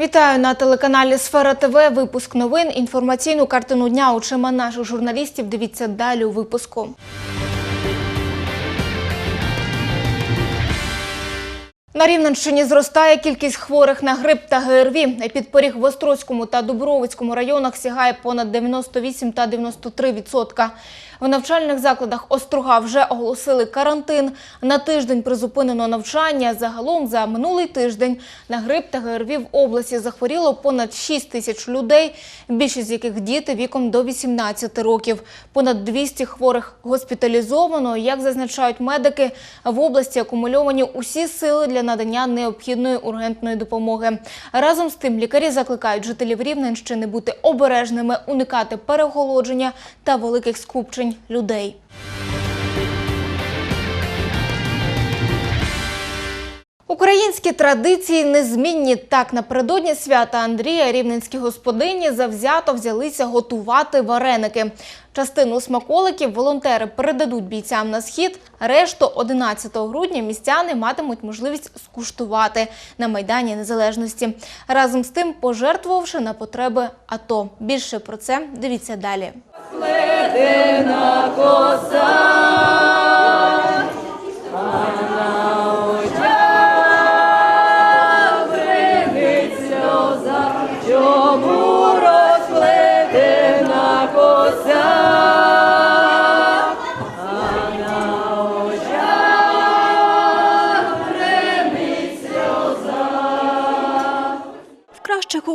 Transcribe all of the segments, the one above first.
Вітаю на телеканалі Сфера ТВ. Випуск новин. Інформаційну картину дня очима наших журналістів. Дивіться далі у випуску. На Рівненщині зростає кількість хворих на грип та ГРВІ. Підпоріг в Острозькому та Дубровицькому районах сягає понад 98 та 93 відсотка. В навчальних закладах Острога вже оголосили карантин. На тиждень призупинено навчання. Загалом за минулий тиждень на грип та ГРВІ в області захворіло понад 6 тисяч людей, більшість з яких діти віком до 18 років. Понад 200 хворих госпіталізовано. Як зазначають медики, в області акумульовані усі сили для надання необхідної ургентної допомоги. Разом з тим лікарі закликають жителів Рівненщини бути обережними, уникати переголодження та великих скупчень людей. Українські традиції незмінні. Так, напередодні свята Андрія рівненські господині завзято взялися готувати вареники. Частину смаколиків волонтери передадуть бійцям на схід. Решту 11 грудня містяни матимуть можливість скуштувати на майдані Незалежності. Разом з тим, пожертвувавши на потреби АТО. Більше про це дивіться далі. В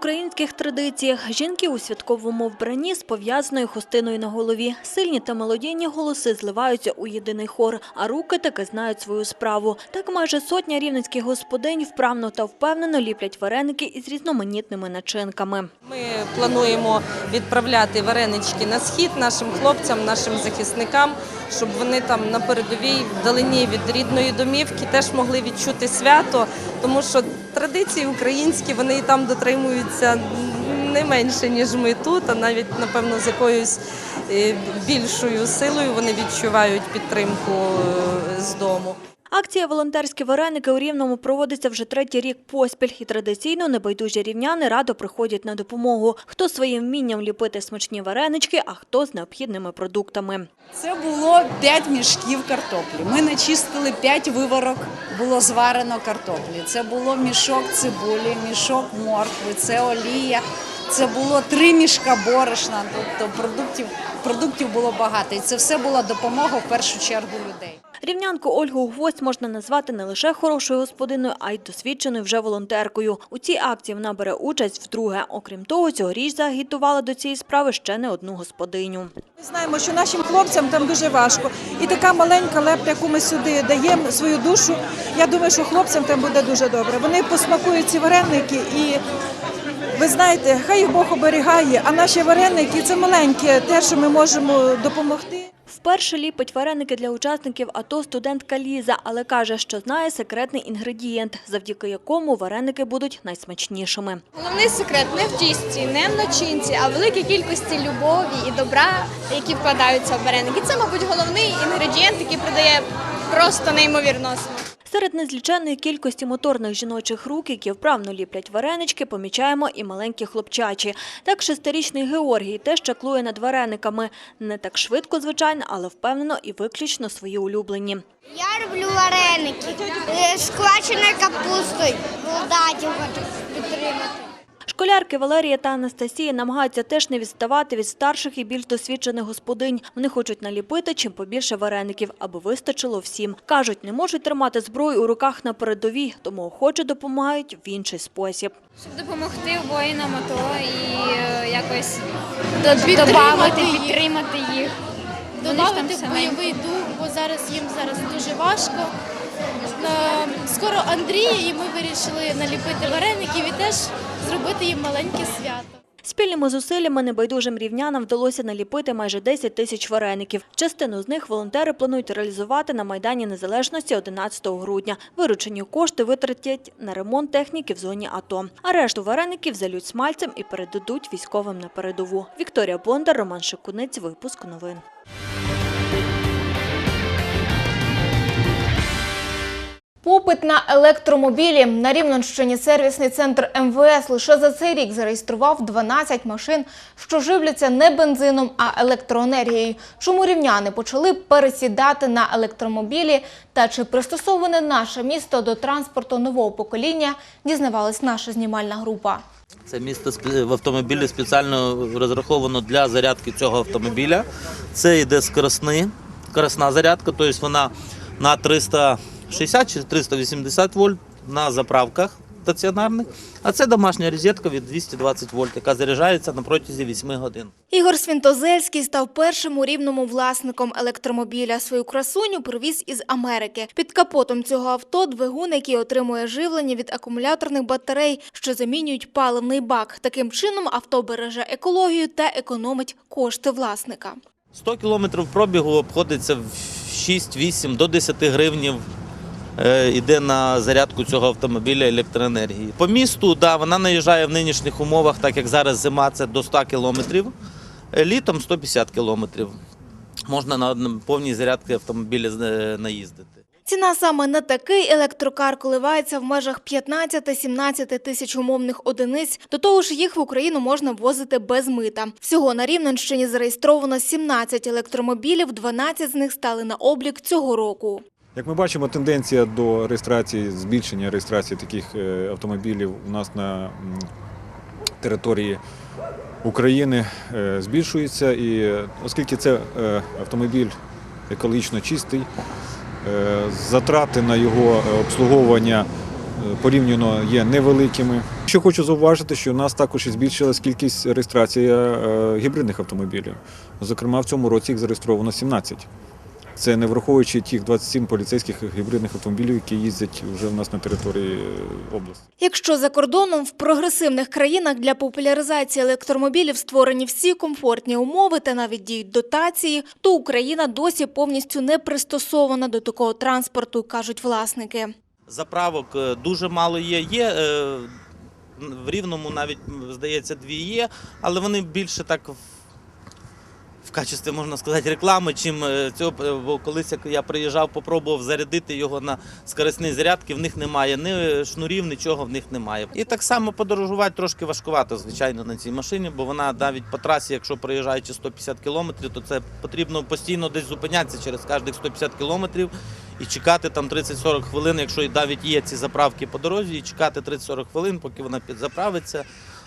українських традиціях жінки у святковому вбранні з пов'язаною хустиною на голові. Сильні та мелодійні голоси зливаються у єдиний хор, а руки таки знають свою справу. Так майже сотня рівненських господинь вправно та впевнено ліплять вареники із різноманітними начинками. Ми плануємо відправляти варенички на схід нашим хлопцям, нашим захисникам, щоб вони там на передовій вдалині від рідної домівки теж могли відчути свято, тому що традиції українські вони і там дотримуються не менше, ніж ми тут, а навіть напевно з якоюсь е, більшою силою вони відчувають підтримку е, з дому. Акція «Волонтерські вареники» у Рівному проводиться вже третій рік поспіль. І традиційно небайдужі рівняни радо приходять на допомогу. Хто своїм вмінням ліпити смачні варенички, а хто з необхідними продуктами. Це було 5 мішків картоплі. Ми начистили 5 виворок, було зварено картоплі. Це було мішок цибулі, мішок моркви, це олія. Це було три мішка борошна. Тобто продуктів, продуктів було багато. І це все була допомога в першу чергу людей. Рівнянку Ольгу Гвоздь можна назвати не лише хорошою господиною, а й досвідченою вже волонтеркою. У цій акції вона бере участь вдруге. Окрім того, цьогоріч загітувала до цієї справи ще не одну господиню. Ми знаємо, що нашим хлопцям там дуже важко. І така маленька лепта, яку ми сюди даємо свою душу. Я думаю, що хлопцям там буде дуже добре. Вони посмакують ці вареники і. Ви знаєте, хай Бог оберігає, а наші вареники це маленьке, те, що ми можемо допомогти. Вперше ліпить вареники для учасників АТО студентка Ліза, але каже, що знає секретний інгредієнт, завдяки якому вареники будуть найсмачнішими. Головний секрет не в тісті, не в начинці, а в великій кількості любові і добра, які вкладаються в вареники. Це, мабуть, головний інгредієнт, який придає просто неймовірно. Серед незліченної кількості моторних жіночих рук, які вправно ліплять варенички, помічаємо і маленькі хлопчачі. Так шестирічний Георгій теж чаклує над варениками. Не так швидко, звичайно, але впевнено і виключно свої улюблені. Я люблю вареники е, з кваченою капустою. Молодатів хочу підтримати. Школярки Валерія та Анастасія намагаються теж не відставати від старших і більш досвідчених господинь. Вони хочуть наліпити чим побільше вареників, аби вистачило всім. Кажуть, не можуть тримати зброю у руках на передовій, тому охоче допомагають в інший спосіб. Щоб допомогти воїнам АТО і е, якось Підтримати їх. підтримати їх. Додати бойовий дух, бо зараз їм зараз дуже важко. Е, Скоро Андрій, і ми вирішили наліпити вареників і теж зробити їм маленьке свято. Спільними зусиллями небайдужим рівнянам вдалося наліпити майже 10 тисяч вареників. Частину з них волонтери планують реалізувати на Майдані Незалежності 11 грудня. Виручені кошти витратять на ремонт техніки в зоні АТО. А решту вареників залють смальцем і передадуть військовим на передову. Вікторія Бондар, Роман Шикунець, випуск новин. Попит на електромобілі на Рівненщині сервісний центр МВС лише за цей рік зареєстрував 12 машин, що живляться не бензином, а електроенергією. Чому рівняни почали пересідати на електромобілі та чи пристосоване наше місто до транспорту нового покоління, дізнавалась наша знімальна група. Це місто в автомобілі спеціально розраховано для зарядки цього автомобіля. Це йде скоросний, скоросна зарядка, тобто вона на 360 чи 380 вольт на заправках стаціонарних. А це домашня розетка від 220 вольт, яка заряджається на протязі 8 годин. Ігор Свінтозельський став першим у рівному власником електромобіля. Свою красуню привіз із Америки. Під капотом цього авто двигун, який отримує живлення від акумуляторних батарей, що замінюють паливний бак. Таким чином авто береже екологію та економить кошти власника. 100 кілометрів пробігу обходиться в 6-8 до 10 гривнів. Е, Іде на зарядку цього автомобіля електроенергії. По місту, да, вона наїжджає в нинішніх умовах, так як зараз зима, це до 100 кілометрів. Е, Літом 150 кілометрів. Можна на повній зарядці автомобіля е, наїздити. Ціна саме на такий електрокар коливається в межах 15-17 тисяч умовних одиниць. До того ж, їх в Україну можна ввозити без мита. Всього на Рівненщині зареєстровано 17 електромобілів, 12 з них стали на облік цього року. Як ми бачимо, тенденція до реєстрації, збільшення реєстрації таких е, автомобілів у нас на території України е, збільшується. І е, оскільки це автомобіль екологічно чистий, затрати на його обслуговування порівняно є невеликими. Що хочу зауважити, що у нас також збільшилась кількість реєстрації гібридних автомобілів. Зокрема, в цьому році їх зареєстровано 17. Це не враховуючи тих 27 поліцейських гібридних автомобілів, які їздять вже в нас на території е, області. Якщо за кордоном в прогресивних країнах для популяризації електромобілів створені всі комфортні умови та навіть діють дотації, то Україна досі повністю не пристосована до такого транспорту, кажуть власники. Заправок е, дуже мало є. Є е, в Рівному навіть, здається, дві є, але вони більше так в, качестві, можна сказати, реклами, чим е, цього. Е, Бо колись як я приїжджав, попробував зарядити його на скорисні зарядки, в них немає ні шнурів, нічого в них немає. І так само подорожувати трошки важкувато, звичайно, на цій машині, бо вона навіть по трасі, якщо проїжджаючи 150 кілометрів, то це потрібно постійно десь зупинятися через кожних 150 кілометрів і чекати там 30-40 хвилин, якщо навіть є ці заправки по дорозі, і чекати 30-40 хвилин, поки вона підзаправиться.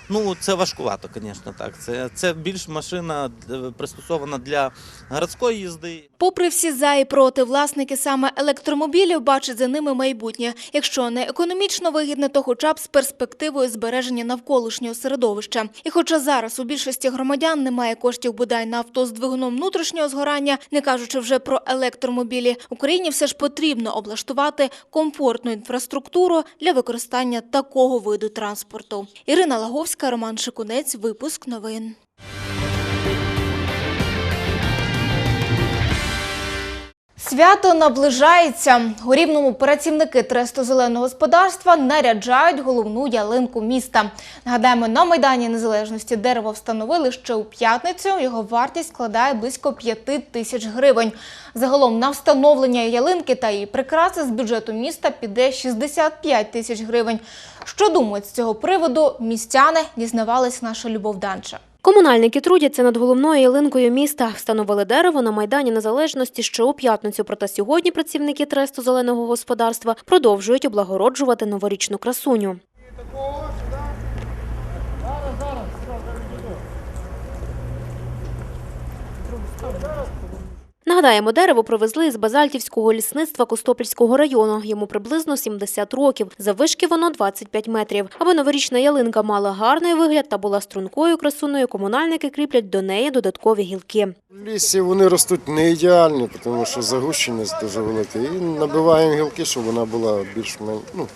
Ну, це важкувато, звісно, так. Це, це більш машина е, пристосована для городської їзди. Попри всі за і проти, власники саме електромобілів бачать за ними майбутнє. Якщо не економічно вигідне, то хоча б з перспективою збереження навколишнього середовища. І хоча зараз у більшості громадян немає коштів бодай на авто з двигуном внутрішнього згорання, не кажучи вже про електромобілі, Україні все ж потрібно облаштувати комфортну інфраструктуру для використання такого виду транспорту. Ірина Лаговська, Роман Шикунець, випуск новин. Свято наближається. У Рівному працівники тресту зеленого господарства наряджають головну ялинку міста. Нагадаємо, на Майдані Незалежності дерево встановили ще у п'ятницю. Його вартість складає близько 5 тисяч гривень. Загалом на встановлення ялинки та її прикраси з бюджету міста піде 65 тисяч гривень. Що думають з цього приводу містяни, дізнавались наша Любов Данча. Комунальники трудяться над головною ялинкою міста. Встановили дерево на Майдані Незалежності ще у п'ятницю. Проте сьогодні працівники тресту зеленого господарства продовжують облагороджувати новорічну красуню. Нагадаємо, дерево привезли із базальтівського лісництва Костопільського району. Йому приблизно 70 років. Заввишки воно 25 метрів. Аби новорічна ялинка мала гарний вигляд та була стрункою красуною, комунальники кріплять до неї додаткові гілки. В лісі вони ростуть не ідеальні, тому що загущеність дуже велика. І набиваємо гілки, щоб вона була більш ну,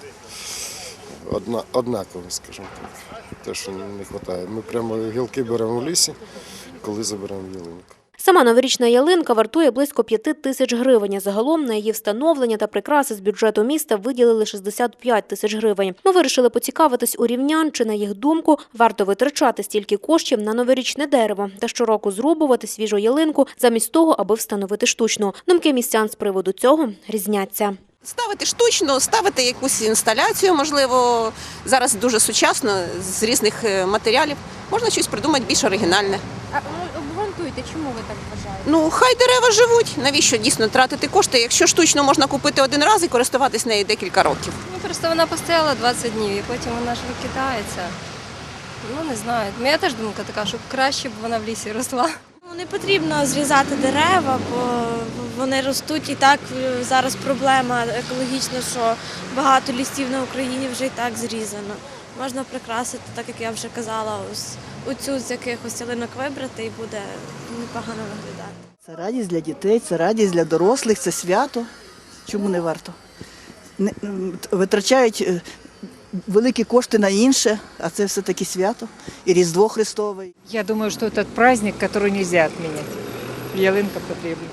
одна, скажімо так. Те, що не вистачає. Ми прямо гілки беремо в лісі, коли заберемо ялинку. Сама новорічна ялинка вартує близько 5 тисяч гривень. Загалом на її встановлення та прикраси з бюджету міста виділили 65 тисяч гривень. Ми вирішили поцікавитись у рівнян, чи на їх думку варто витрачати стільки коштів на новорічне дерево та щороку зрубувати свіжу ялинку замість того, аби встановити штучну. Думки містян з приводу цього різняться. Ставити штучно, ставити якусь інсталяцію, можливо, зараз дуже сучасно, з різних е, матеріалів. Можна щось придумати більш оригінальне. А обґрунтуйте, чому ви так вважаєте? Ну, хай дерева живуть. Навіщо дійсно тратити кошти, якщо штучно можна купити один раз і користуватись нею декілька років. Ну, просто вона постояла 20 днів і потім вона ж викидається. Ну, не знаю. Моя теж думка така, що краще б вона в лісі росла. Ну, не потрібно зрізати дерева, бо вони ростуть і так е, зараз проблема екологічна, що багато лісів на Україні вже і так зрізано. Можна прикрасити, так як я вже казала, ось оцю з якихось ялинок вибрати і буде непогано виглядати. Це радість для дітей, це радість для дорослих, це свято. Чому не варто? Не, витрачають е, великі кошти на інше, а це все-таки свято. І Різдво Христове. Я думаю, що це праздник, який не можна відміняти. Ялинка потрібна.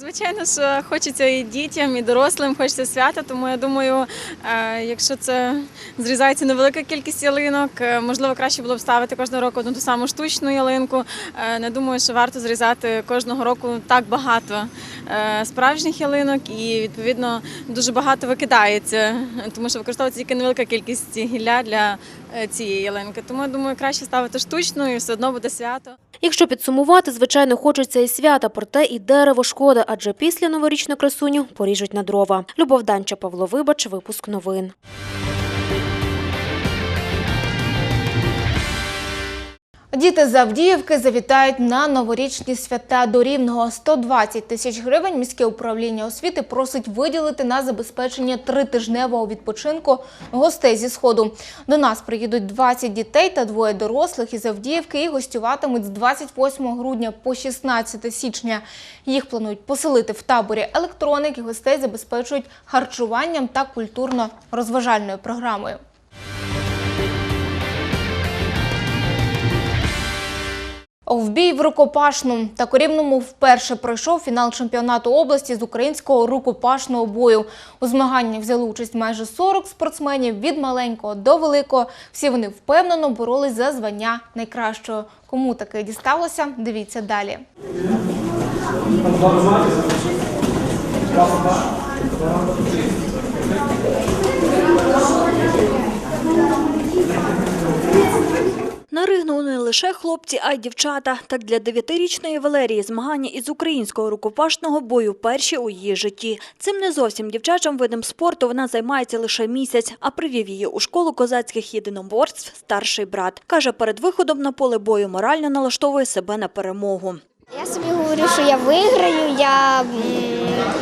Звичайно ж, хочеться і дітям, і дорослим, хочеться свята, тому я думаю, е, якщо це зрізається невелика кількість ялинок, е, можливо, краще було б ставити кожного року одну ту саму штучну ялинку. Е, Не думаю, що варто зрізати кожного року так багато справжніх ялинок, і відповідно дуже багато викидається, тому що використовується тільки невелика кількість гілля для цієї ялинки. Тому я думаю, краще ставити штучну і все одно буде свято. Якщо підсумувати, звичайно, хочеться і свята, проте і дерево шкода, адже після новорічну красуню поріжуть на дрова. Любов Данча, Павло Вибач, випуск новин. Діти з Авдіївки завітають на новорічні свята до Рівного. 120 тисяч гривень міське управління освіти просить виділити на забезпечення тритижневого відпочинку гостей зі Сходу. До нас приїдуть 20 дітей та двоє дорослих із Авдіївки і гостюватимуть з 28 грудня по 16 січня. Їх планують поселити в таборі електроник і гостей забезпечують харчуванням та культурно-розважальною програмою. В бій в рукопашну та корівному вперше пройшов фінал чемпіонату області з українського рукопашного бою. У змаганні взяли участь майже 40 спортсменів від маленького до великого. Всі вони впевнено боролись за звання найкращого. Кому таке дісталося? Дивіться далі. На ригну не лише хлопці, а й дівчата. Так для дев'ятирічної Валерії змагання із українського рукопашного бою перші у її житті. Цим не зовсім дівчачим видом спорту вона займається лише місяць, а привів її у школу козацьких єдиноборств старший брат. Каже, перед виходом на поле бою морально налаштовує себе на перемогу. Я собі говорю, що я виграю, я,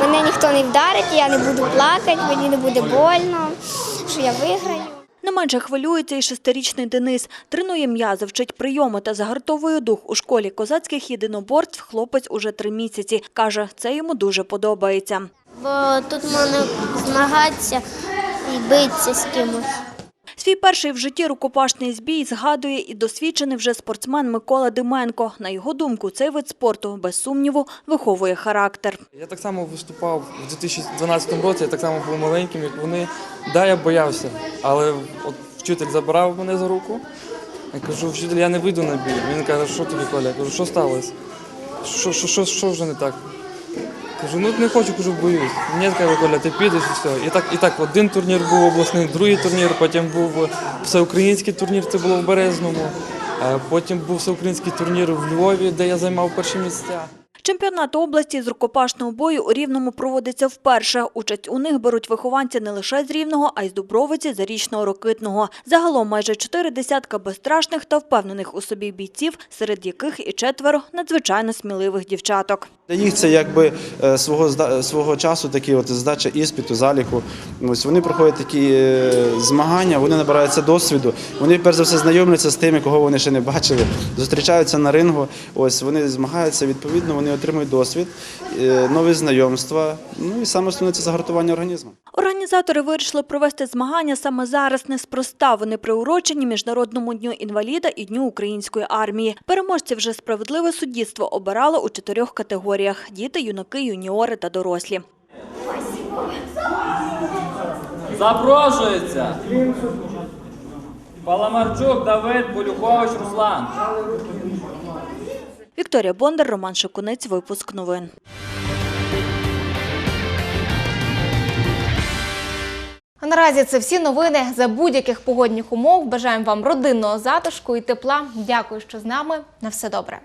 мене ніхто не вдарить, я не буду плакати, мені не буде больно, що я виграю. Менше хвилюється і шестирічний Денис. Тренує м'язи, вчить прийоми та загартовує дух у школі козацьких єдиноборств. Хлопець уже три місяці. Каже, це йому дуже подобається. Бо тут можна змагатися і битися з кимось. Свій перший в житті рукопашний збій згадує і досвідчений вже спортсмен Микола Дименко. На його думку, цей вид спорту, без сумніву, виховує характер. Я так само виступав в 2012 році, я так само був маленьким, як вони. Да, я боявся, але от вчитель забрав мене за руку. Я кажу, вчитель, я не вийду на бій. Він каже, що тобі, Коля? Я кажу, що сталося? Що, що, що, що вже не так? Кажу, ну не хочу, кажу, боюсь. Ні, каже, Коля, ти підеш і все. І так, і так, один турнір був обласний, другий турнір, потім був всеукраїнський турнір, це було в Березному. Е, Потім був всеукраїнський турнір в Львові, де я займав перші місця. Чемпіонат області з рукопашного бою у Рівному проводиться вперше. Участь у них беруть вихованці не лише з Рівного, а й з Дубровиці, Зарічного, Рокитного. Загалом майже чотири десятка безстрашних та впевнених у собі бійців, серед яких і четверо надзвичайно сміливих дівчаток. Для їх це якби е, свого свого часу такі от здача іспиту, заліку. Ось вони проходять такі е, змагання, вони набираються досвіду. Вони перш за все знайомляться з тими, кого вони ще не бачили, зустрічаються на рингу. Ось вони змагаються відповідно, вони отримують досвід, е, нові знайомства. Ну і саме основне це загартування організму. Організатори вирішили провести змагання саме зараз неспроста. Вони приурочені Міжнародному дню інваліда і Дню української армії. Переможці вже справедливе суддівство обирало у чотирьох категоріях: діти, юнаки, юніори та дорослі. Запрошується. Паламарчук Давид Полюхович Руслан. Вікторія Бондар, Роман Шокунець, випуск новин. Наразі це всі новини за будь-яких погодних умов. Бажаємо вам родинного затишку і тепла. Дякую, що з нами. На все добре.